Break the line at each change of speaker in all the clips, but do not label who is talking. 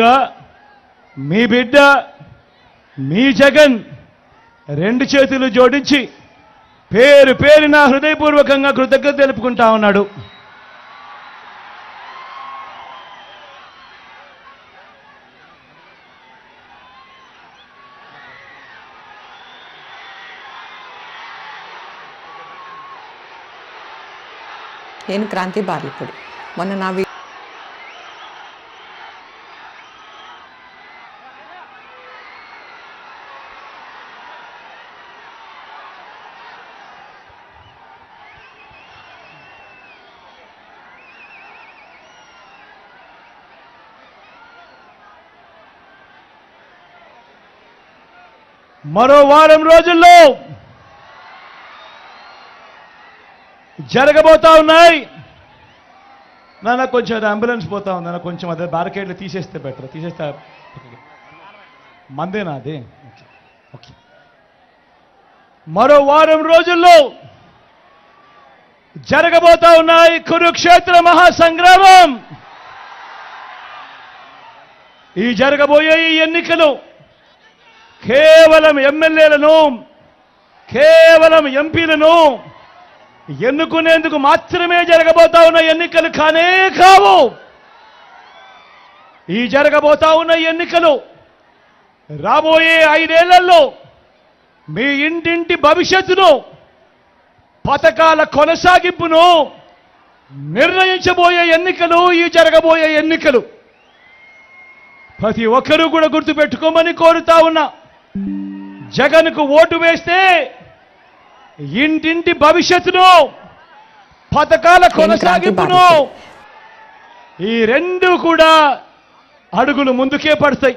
గా మీ బిడ్డ మీ జగన్ రెండు చేతులు జోడించి పేరు పేరున హృదయపూర్వకంగా కృతజ్ఞత తెలుపుకుంటా ఉన్నాడు.
నేను క్రాంతి బార్లపూడి. మొన్న నా
మరో వారం రోజుల్లో జరగబోతా ఉన్నాయి. నాన్న కొంచెం అది అంబులెన్స్ పోతా ఉంది. నాన్న కొంచెం అదే బ్యారికేడ్లు తీసేస్తే బెటర్. తీసేస్తే మందేనా అది? Okay okay. మరో వారం రోజుల్లో జరగబోతా ఉన్నాయి కురుక్షేత్ర మహాసంగ్రామం. ఈ జరగబోయే ఈ ఎన్నికలు కేవలం ఎమ్మెల్యేలను కేవలం ఎంపీలను ఎన్నుకునేందుకు మాత్రమే జరగబోతా ఉన్న ఎన్నికలు కానే కావు. ఈ జరగబోతా ఉన్న ఎన్నికలు రాబోయే ఐదేళ్ళలో మీ ఇంటింటి భవిష్యత్తును పథకాల కొనసాగింపును నిర్ణయించబోయే ఎన్నికలు ఈ జరగబోయే ఎన్నికలు. ప్రతి ఒక్కరూ కూడా గుర్తుపెట్టుకోమని కోరుతా ఉన్నా. జగన్కు ఓటు వేస్తే ఇంటింటి భవిష్యత్తును పథకాల కొనసాగింపును. ఈ రెండు కూడా అడుగులు ముందుకే పడతాయి.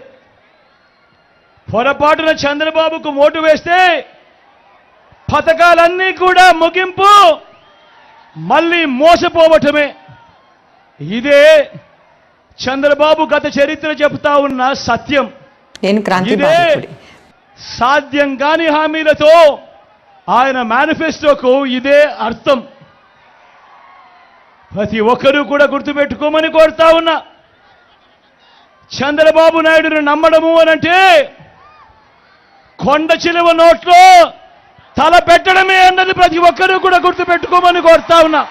పొరపాటున చంద్రబాబుకు ఓటు వేస్తే పథకాలన్నీ కూడా ముగింపు మళ్ళీ మోసపోవటమే. ఇదే చంద్రబాబు గత చరిత్ర చెబుతా ఉన్న సత్యం. ఇదే సాధ్యం కాని హామీలతో ఆయన మేనిఫెస్టోకు ఇదే అర్థం. ప్రతి ఒక్కరూ కూడా గుర్తుపెట్టుకోమని కోరుతా ఉన్నా. చంద్రబాబు నాయుడును నమ్మడము అనంటే కొండ చిలువ నోట్లో తల పెట్టడమే అన్నది ప్రతి ఒక్కరూ కూడా గుర్తుపెట్టుకోమని కోరుతా ఉన్నా.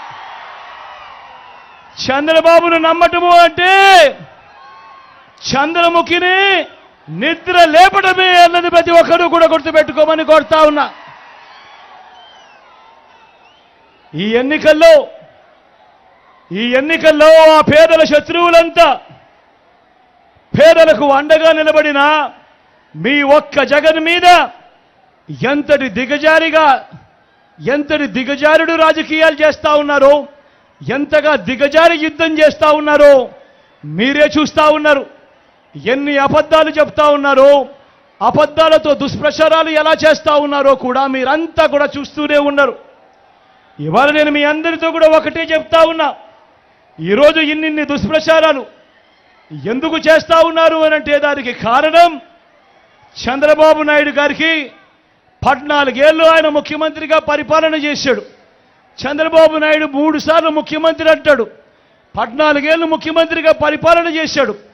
చంద్రబాబును నమ్మటము అంటే చంద్రముఖిని నిద్ర లేపడమే అన్నది ప్రతి ఒక్కరూ కూడా గుర్తుపెట్టుకోమని కోరుతా ఉన్నా. ఈ ఎన్నికల్లో ఈ ఎన్నికల్లో ఆ పేదల శత్రువులంతా పేదలకు అండగా నిలబడిన మీ ఒక్క జగన్ మీద ఎంతటి దిగజారిగా ఎంతటి దిగజారుడు రాజకీయాలు చేస్తా ఉన్నారో ఎంతగా దిగజారి యుద్ధం చేస్తా ఉన్నారో మీరే చూస్తా ఉన్నారు. ఎన్ని అబద్ధాలు చెప్తా ఉన్నారో అబద్ధాలతో దుష్ప్రచారాలు ఎలా చేస్తా ఉన్నారో కూడా మీరంతా కూడా చూస్తూనే ఉన్నారు. ఇవాళ నేను మీ అందరితో కూడా ఒకటే చెప్తా ఉన్నా. ఈరోజు ఇన్నిన్ని దుష్ప్రచారాలు ఎందుకు చేస్తా ఉన్నారు అనంటే దానికి కారణం చంద్రబాబు నాయుడు గారికి పద్నాలుగేళ్ళు ఆయన ముఖ్యమంత్రిగా పరిపాలన చేశాడు. చంద్రబాబు నాయుడు మూడు సార్లు ముఖ్యమంత్రి అంటాడు. పద్నాలుగేళ్ళు ముఖ్యమంత్రిగా పరిపాలన చేశాడు.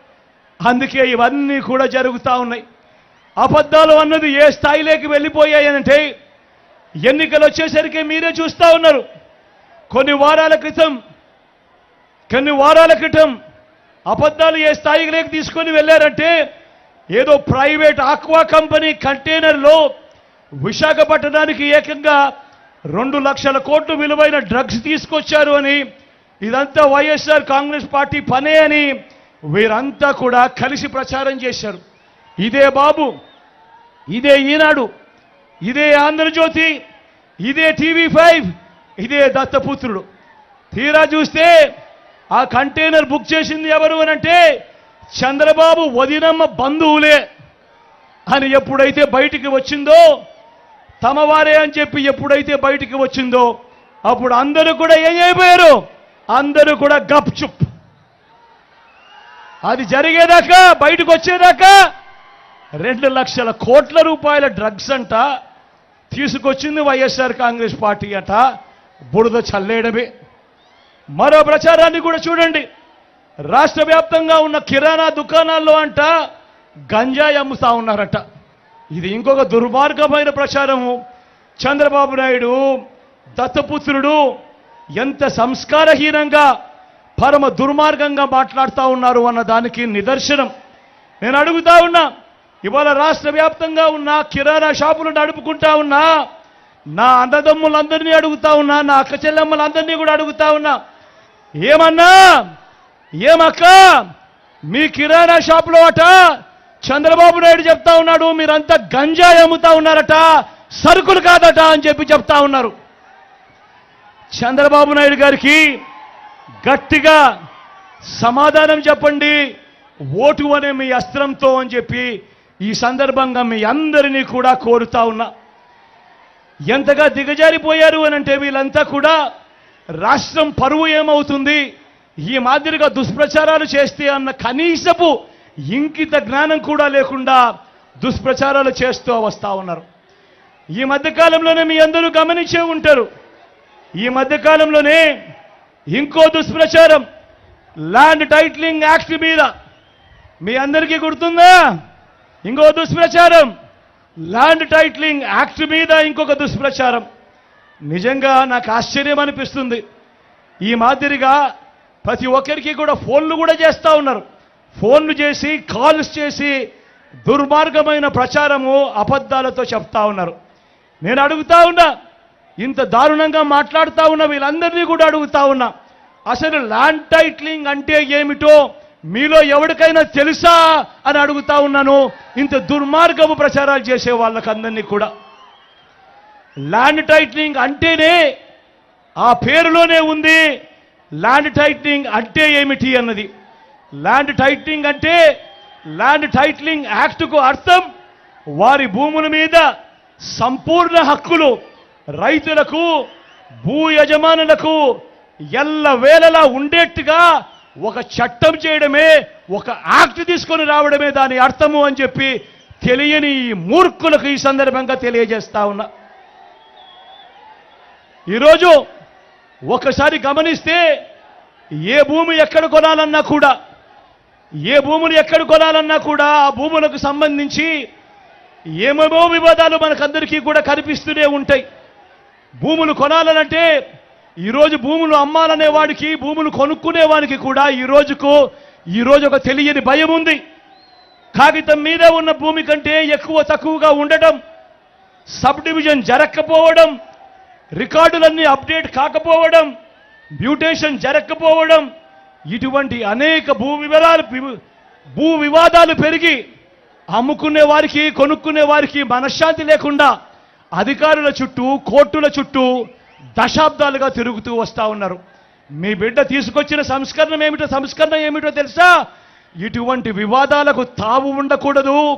అందుకే ఇవన్నీ కూడా జరుగుతూ ఉన్నాయి. అబద్ధాలు అన్నది ఏ స్థాయిలోకి వెళ్ళిపోయాయనంటే ఎన్నికలు వచ్చేసరికి మీరే చూస్తా ఉన్నారు. కొన్ని వారాల క్రితం కొన్ని వారాల క్రితం అబద్ధాలు ఏ స్థాయిలోకి తీసుకొని వెళ్ళారంటే ఏదో ప్రైవేట్ ఆక్వా కంపెనీ కంటైనర్లో విశాఖపట్నానికి ఏకంగా రెండు లక్షల కోట్లు విలువైన డ్రగ్స్ తీసుకొచ్చారు అని ఇదంతా వైఎస్ఆర్ కాంగ్రెస్ పార్టీ పనే అని వీరంతా కూడా కలిసి ప్రచారం చేశారు. ఇదే బాబు ఇదే ఈనాడు ఇదే ఆంధ్రజ్యోతి ఇదే టీవీ ఫైవ్ ఇదే దత్తపుత్రుడు. తీరా చూస్తే ఆ కంటైనర్ బుక్ చేసింది ఎవరు అంటే చంద్రబాబు వదినమ్మ బంధువులే అని ఎప్పుడైతే బయటికి వచ్చిందో తమ వారే అని చెప్పి ఎప్పుడైతే బయటికి వచ్చిందో అప్పుడు అందరూ కూడా ఏం అయిపోయారు? అందరూ కూడా గప్చుప్ చుప్. అది జరిగేదాకా బయటకు వచ్చేదాకా రెండు లక్షల కోట్ల రూపాయల డ్రగ్స్ అంట తీసుకొచ్చింది వైఎస్ఆర్ కాంగ్రెస్ పార్టీ అట. బురద చల్లేయడమే. మరో ప్రచారాన్ని కూడా చూడండి. రాష్ట్ర వ్యాప్తంగా ఉన్న కిరాణా దుకాణాల్లో అంట గంజాయి అమ్ముతా ఉన్నారట. ఇది ఇంకొక దుర్మార్గమైన ప్రచారము. చంద్రబాబు నాయుడు దత్తపుత్రుడు ఎంత సంస్కారహీనంగా పరమ దుర్మార్గంగా మాట్లాడుతూ ఉన్నారు అన్న దానికి నిదర్శనం. నేను అడుగుతా ఉన్నా ఇవాళ రాష్ట్ర వ్యాప్తంగా ఉన్న కిరాణా షాపులు నడుపుకుంటా ఉన్నా నా అన్నదమ్ములందరినీ అడుగుతా ఉన్నా నా అక్క చెల్లెమ్మలందరినీ కూడా అడుగుతా ఉన్నా ఏమన్నా? ఏమక్క? మీ కిరాణా షాపులో అట? చంద్రబాబు నాయుడు చెప్తా ఉన్నాడు మీరంతా గంజాయి అమ్ముతా ఉన్నారట సరుకులు కాదట అని చెప్పి చెప్తా ఉన్నారు. చంద్రబాబు నాయుడు గారికి గట్టిగా సమాధానం చెప్పండి ఓటు అనే మీ అస్త్రంతో అని చెప్పి ఈ సందర్భంగా మీ అందరినీ కూడా కోరుతా ఉన్నా. ఎంతగా దిగజారిపోయారు అని అంటే వీళ్ళంతా కూడా రాష్ట్రం పరువు ఏమవుతుంది ఈ మాదిరిగా దుష్ప్రచారాలు చేస్తే అన్న కనీసపు ఇంకిత జ్ఞానం కూడా లేకుండా దుష్ప్రచారాలు చేస్తూ వస్తా ఉన్నారు. ఈ మధ్యకాలంలోనే మీ అందరూ గమనించే ఉంటారు. ఈ మధ్యకాలంలోనే ఇంకో దుష్ప్రచారం. ల్యాండ్ టైట్లింగ్ యాక్ట్ మీద. మీ అందరికీ గుర్తుందా? ఇంకో దుష్ప్రచారం. ల్యాండ్ టైట్లింగ్ యాక్ట్ మీద ఇంకొక దుష్ప్రచారం. నిజంగా నాకు ఆశ్చర్యం అనిపిస్తుంది. ఈ మాదిరిగా ప్రతి ఒక్కరికి కూడా ఫోన్లు కూడా చేస్తూ ఉన్నారు. ఫోన్లు చేసి కాల్స్ చేసి దుర్మార్గమైన ప్రచారము అబద్ధాలతో చెప్తా ఉన్నారు. నేను అడుగుతా ఉన్నా ఇంత దారుణంగా మాట్లాడుతూ ఉన్న వీళ్ళందరినీ కూడా అడుగుతా ఉన్నా. అసలు ల్యాండ్ టైట్లింగ్ అంటే ఏమిటో మీలో ఎవరికైనా తెలుసా అని అడుగుతా ఉన్నాను. ఇంత దుర్మార్గపు ప్రచారాలు చేసే వాళ్ళకందరినీ కూడా. ల్యాండ్ టైట్లింగ్ అంటేనే ఆ పేరులోనే ఉంది. ల్యాండ్ టైట్లింగ్ అంటే ఏమిటి అన్నది. ల్యాండ్ టైట్లింగ్ అంటే ల్యాండ్ టైట్లింగ్ యాక్ట్కు అర్థం వారి భూముల మీద సంపూర్ణ హక్కులు రైతులకు భూ యజమానులకు ఎల్ల వేళలా ఉండేట్టుగా ఒక చట్టం చేయడమే ఒక యాక్ట్ తీసుకొని రావడమే దాని అర్థము అని చెప్పి తెలియని ఈ మూర్ఖులకు ఈ సందర్భంగా తెలియజేస్తా ఉన్నా. ఈరోజు ఒకసారి గమనిస్తే ఏ భూమి ఎక్కడ కొనాలన్నా కూడా ఏ భూములు ఎక్కడ కొనాలన్నా కూడా ఆ భూములకు సంబంధించి ఏమేమో వివాదాలు మనకందరికీ కూడా కనిపిస్తూనే ఉంటాయి. భూములు కొనాలనంటే ఈరోజు భూములు అమ్మాలనే వాడికి భూములు కొనుక్కునే వానికి కూడా ఈ రోజుకు ఈ రోజు ఒక తెలియని భయం ఉంది. కాగితం మీద ఉన్న భూమి కంటే ఎక్కువ తక్కువగా ఉండటం సబ్ డివిజన్ జరగకపోవడం రికార్డులన్నీ అప్డేట్ కాకపోవడం మ్యూటేషన్ జరగకపోవడం ఇటువంటి అనేక భూ వివరాలు భూ వివాదాలు పెరిగి అమ్ముకునే వారికి కొనుక్కునే వారికి మనశ్శాంతి లేకుండా అధికారుల చుట్టూ కోర్టుల చుట్టూ దశాబ్దాలుగా తిరుగుతూ వస్తూ ఉన్నారు. మీ బిడ్డ తీసుకొచ్చిన సంస్కరణ ఏమిటో సంస్కరణ ఏమిటో తెలుసా? ఇటువంటి వివాదాలకు తావు ఉండకూడదు.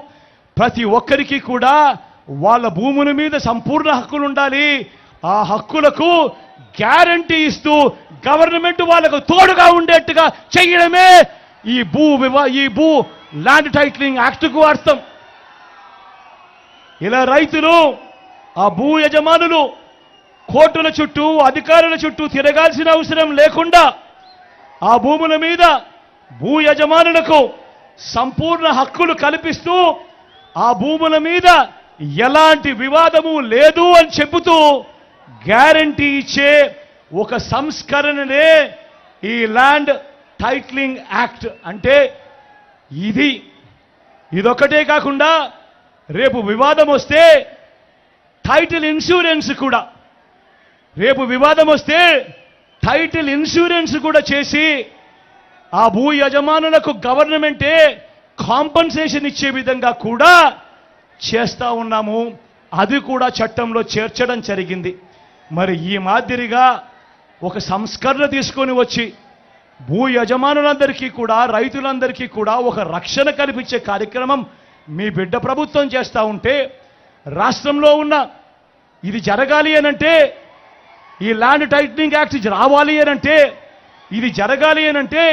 ప్రతి ఒక్కరికి కూడా వాళ్ళ భూముల మీద సంపూర్ణ హక్కులు ఉండాలి. ఆ హక్కులకు గ్యారంటీ ఇస్తూ గవర్నమెంట్ వాళ్ళకు తోడుగా ఉండేట్టుగా చేయడమే ఈ భూ వివా ఈ భూ ల్యాండ్ టైటిలింగ్ యాక్ట్కు అర్థం. ఇలా రైతులు ఆ భూ యజమానులు కోర్టుల చుట్టూ అధికారుల చుట్టూ తిరగాల్సిన అవసరం లేకుండా ఆ భూముల మీద భూ యజమానులకు సంపూర్ణ హక్కులు కల్పిస్తూ ఆ భూముల మీద ఎలాంటి వివాదము లేదు అని చెబుతూ గ్యారంటీ ఇచ్చే ఒక సంస్కరణనే ఈ ల్యాండ్ టైట్లింగ్ యాక్ట్ అంటే ఇది. ఇదొక్కటే కాకుండా రేపు వివాదం వస్తే టైటిల్ ఇన్సూరెన్స్ కూడా. రేపు వివాదం వస్తే టైటిల్ ఇన్సూరెన్స్ కూడా చేసి ఆ భూ యజమానులకు గవర్నమెంటే కాంపన్సేషన్ ఇచ్చే విధంగా కూడా చేస్తూ ఉన్నాము. అది కూడా చట్టంలో చేర్చడం జరిగింది. మరి ఈ మాదిరిగా ఒక సంస్కరణ తీసుకొని వచ్చి భూ యజమానులందరికీ కూడా రైతులందరికీ కూడా ఒక రక్షణ కల్పించే కార్యక్రమం మీ బిడ్డ ప్రభుత్వం చేస్తూ ఉంటే రాష్ట్రంలో ఉన్న ఇది జరగాలి అనంటే ఈ ల్యాండ్ టైటనింగ్ యాక్ట్ రావాలి అనంటే ఇది జరగాలి అనంటే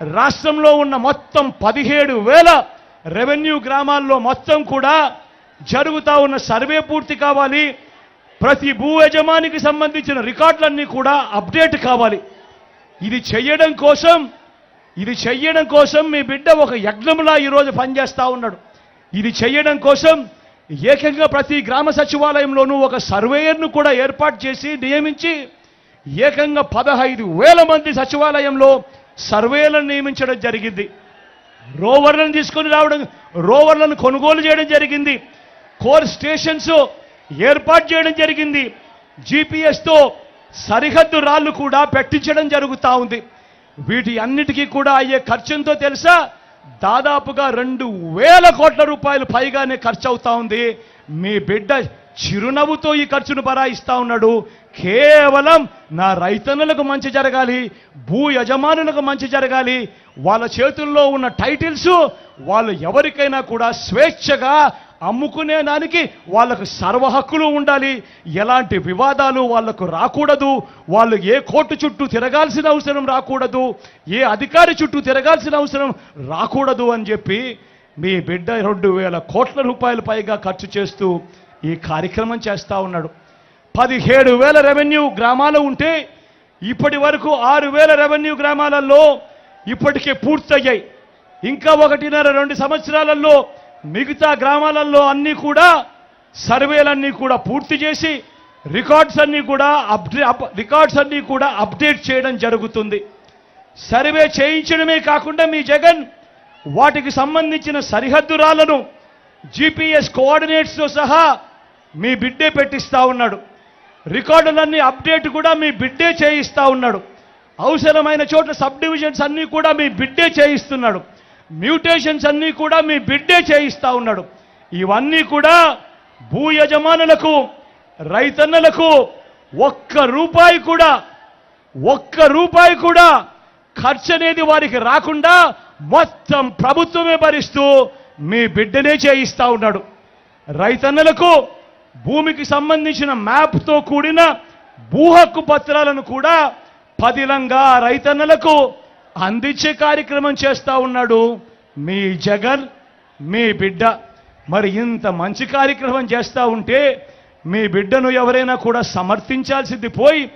రాష్ట్రంలో ఉన్న మొత్తం పదిహేడు వేల రెవెన్యూ గ్రామాల్లో మొత్తం కూడా జరుగుతా ఉన్న సర్వే పూర్తి కావాలి. ప్రతి భూ యజమానికి సంబంధించిన రికార్డులన్నీ కూడా అప్డేట్ కావాలి. ఇది చెయ్యడం కోసం ఇది చెయ్యడం కోసం మీ బిడ్డ ఒక యజ్ఞంలా ఈరోజు పనిచేస్తా ఉన్నాడు. ఇది చెయ్యడం కోసం ఏకంగా ప్రతి గ్రామ సచివాలయంలోనూ ఒక సర్వేయర్ను కూడా ఏర్పాటు చేసి నియమించి ఏకంగా పదహైదు వేల మంది సచివాలయంలో సర్వేలను నియమించడం జరిగింది. రోవర్లను తీసుకొని రావడం రోవర్లను కొనుగోలు చేయడం జరిగింది. కోర్ స్టేషన్స్ ఏర్పాటు చేయడం జరిగింది. జీపీఎస్తో సరిహద్దు రాళ్ళు కూడా పెట్టించడం జరుగుతూ ఉంది. వీటి అన్నిటికీ కూడా అయ్యే ఖర్చుంతో తెలుసా? దాదాపుగా రెండు వేల కోట్ల రూపాయలు పైగానే ఖర్చు అవుతా ఉంది. మీ బిడ్డ చిరునవ్వుతో ఈ ఖర్చును భరాయిస్తా ఉన్నాడు. కేవలం నా రైతన్నులకు మంచి జరగాలి భూ యజమానులకు మంచి జరగాలి వాళ్ళ చేతుల్లో ఉన్న టైటిల్స్ వాళ్ళు ఎవరికైనా కూడా స్వేచ్ఛగా అమ్ముకునే దానికి వాళ్ళకు సర్వ హక్కులు ఉండాలి. ఎలాంటి వివాదాలు వాళ్ళకు రాకూడదు. వాళ్ళు ఏ కోర్టు చుట్టూ తిరగాల్సిన అవసరం రాకూడదు. ఏ అధికారి చుట్టూ తిరగాల్సిన అవసరం రాకూడదు అని చెప్పి మీ బిడ్డ రెండు వేల కోట్ల రూపాయల పైగా ఖర్చు చేస్తూ ఈ కార్యక్రమం చేస్తూ ఉన్నాడు. పదిహేడు వేల రెవెన్యూ గ్రామాలు ఉంటే ఇప్పటి వరకు ఆరు వేల రెవెన్యూ గ్రామాలలో ఇప్పటికే పూర్తయ్యాయి. ఇంకా ఒకటిన్నర రెండు సంవత్సరాలలో మిగతా గ్రామాలలో అన్నీ కూడా సర్వేలన్నీ కూడా పూర్తి చేసి రికార్డ్స్ అన్నీ కూడా అప్డే అప్- రికార్డ్స్ అన్నీ కూడా అప్డేట్ చేయడం జరుగుతుంది. సర్వే చేయించడమే కాకుండా మీ జగన్ వాటికి సంబంధించిన సరిహద్దురాలను జీపీఎస్ కోఆర్డినేట్స్తో సహా మీ బిడ్డే పెట్టిస్తా ఉన్నాడు. రికార్డులన్నీ అప్డేట్ కూడా మీ బిడ్డే చేయిస్తా ఉన్నాడు. అవసరమైన చోట్ల సబ్ డివిజన్స్ అన్నీ కూడా మీ బిడ్డే చేయిస్తున్నాడు. మ్యూటేషన్స్ అన్నీ కూడా మీ బిడ్డే చేయిస్తా ఉన్నాడు. ఇవన్నీ కూడా భూ యజమానులకు రైతన్నలకు ఒక్క రూపాయి కూడా ఒక్క రూపాయి కూడా ఖర్చు అనేది వారికి రాకుండా మొత్తం ప్రభుత్వమే భరిస్తూ మీ బిడ్డనే చేయిస్తా ఉన్నాడు. రైతన్నలకు భూమికి సంబంధించిన మ్యాప్తో కూడిన భూ హక్కు పత్రాలను కూడా పదిలంగా రైతన్నలకు అందించే కార్యక్రమం చేస్తూ ఉన్నాడు మీ జగన్ మీ బిడ్డ. మరి ఇంత మంచి కార్యక్రమం చేస్తూ ఉంటే మీ బిడ్డను ఎవరైనా కూడా సమర్థించాల్సింది పోయి